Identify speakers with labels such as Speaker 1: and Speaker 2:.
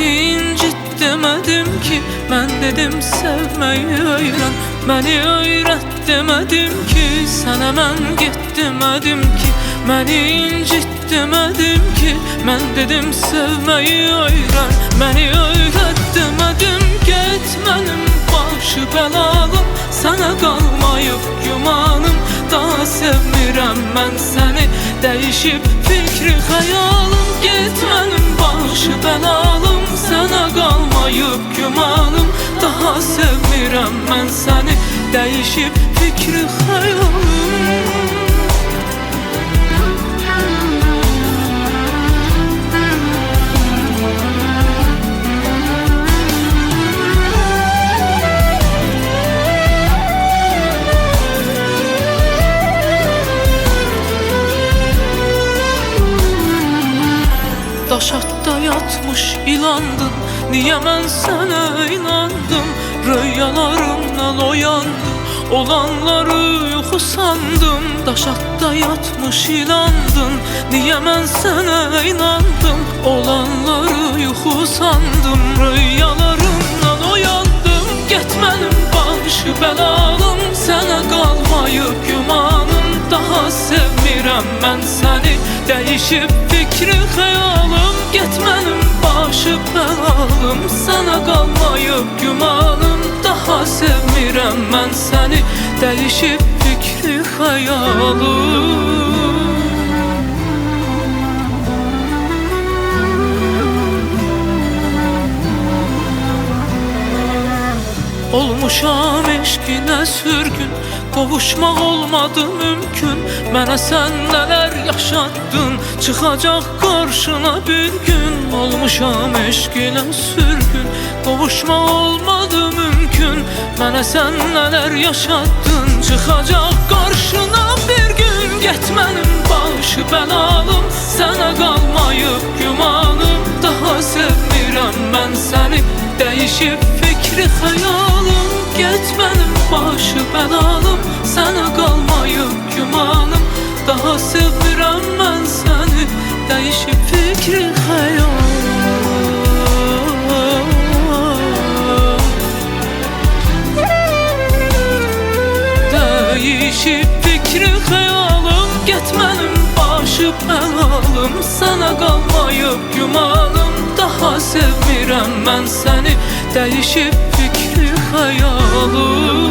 Speaker 1: incit demedim ki Ben dedim sevmeyi öğren Beni öğret demedim ki. Sana ben git demedim ki Beni incit demedim ki Ben dedim sevmeyi öğren Beni öğret demedim. Ki Etmenim başı belalım Sana kalmayıp gümanım Daha sevmirəm ben seni Değişip fikri Gitmenim fənalım Sənə qalmayıb gümanım Daha sevmirəm mən səni Dəyişib fikri xəyalım. Daşakta yatmış ilandın Niye ben sana inandım. Rüyalarımdan uyandım Olanları yuhu sandım. Daşakta yatmış ilandın Niye ben sana inandım. Olanları yuhu sandım Rüyalarımdan uyandım. Gitmenim başı belalım Sana kalmayıp gümanım. Daha sevmirəm ben seni Değişip fikri hayalım halım sənə qalmayıb gümanım Daha sevmirəm mən səni. Dəyişib fikri xəyalım. Olmuşam eşkine sürgün Qovuşmaq olmadı mümkün. Mənə sən nələr yaşatdın Çıxacaq qarşına bir gün. Olmuşam eşkine sürgün Qovuşmaq olmadı mümkün. Mənə sən nələr yaşatdın Çıxacaq qarşına bir gün. Getmənim başı bəlalım Sənə qalmayıb gümanım. Daha sevmirəm mən səni Dəyişib fikri xəyalım Getmənim başı bəlalım Sənə qalmayıb gümanım Daha sevmirəm mən səni Dəyişib fikri xəyalım Değişip fikri hayalım Getmenim başı belalım. Sana kalmayıp gümanım Daha sevmirəm seni. Değişip fikri hayalım